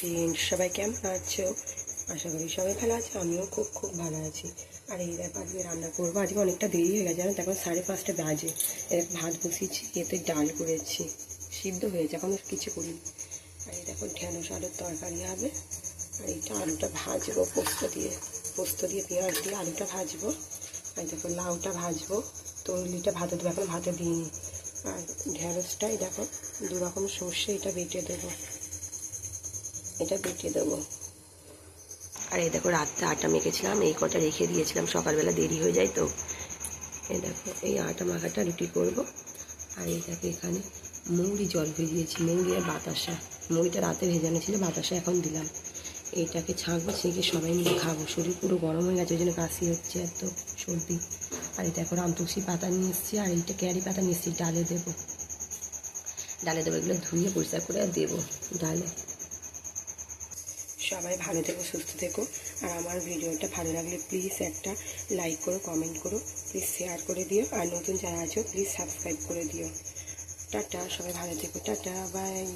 Friend সবাই কেমন আছো? আশা করি সবাই ভালো আছে, আমিও খুব খুব ভালো আছি। আর এই দেখো, আজকে রান্না করব। আজকে অনেকটা দেরি হয়ে গেছে, জানো এখন সাড়ে পাঁচটা বাজে। এর ভাত বসিয়েছি, এতে ডাল করেছি। সিদ্ধ হয়েছে এখনও কিছু করিনি। আর এই দেখো, ঢেঁড়স আলুর তরকারি হবে। আর এইটা আলুটা ভাজবো, পোস্ত দিয়ে। পোস্ত দিয়ে, পেঁয়াজ দিয়ে আলুটা ভাজবো। আর দেখো, লাউটা ভাজবো। তরলিটা ভাতে দেবো, এখন ভাতে দিইনি। আর ঢেঁড়সটাই দেখো দু রকম সর্ষে, এটা বেটে দেবো। এটা বেটে দেবো। আর এই দেখো রাত্রে আটা মেখেছিলাম, এই কটা রেখে দিয়েছিলাম, সকালবেলা দেরি হয়ে যায় তো। এই দেখো, এই আটা মাখাটা রুটি করব। আর এই দেখো এখানে মুড়ি জল ভিজিয়েছি, মুড়ি আর বাতাসা। মুড়িটা রাতে ভেজানো ছিল, বাতাসা এখন দিলাম। এইটাকে ছাঁকবো, ছেঁকে সবাই মিলে খাব। শরীর পুরো গরম হয়ে গেছে, ওই জন্য কাশি হচ্ছে, এত সর্দি। আর এই দেখো রামতুলসী পাতা নিয়ে এসেছি, আর এইটা ক্যারি পাতা নিয়ে এসেছি, ডালে দেবো। ডালে দেবো, এগুলো ধুয়ে পরিষ্কার করে দেবো। ডালে সবাই ভালো থেকো, সুস্থ থেকো। আর আমার ভিডিওটা ভালো লাগলে প্লিজ একটা লাইক করো কমেন্ট করো প্লিজ শেয়ার করে দিও। আর নতুন যারা আছো প্লিজ সাবস্ক্রাইব করে দিও। টাটা, সবাই ভালো থেকো। Tata bye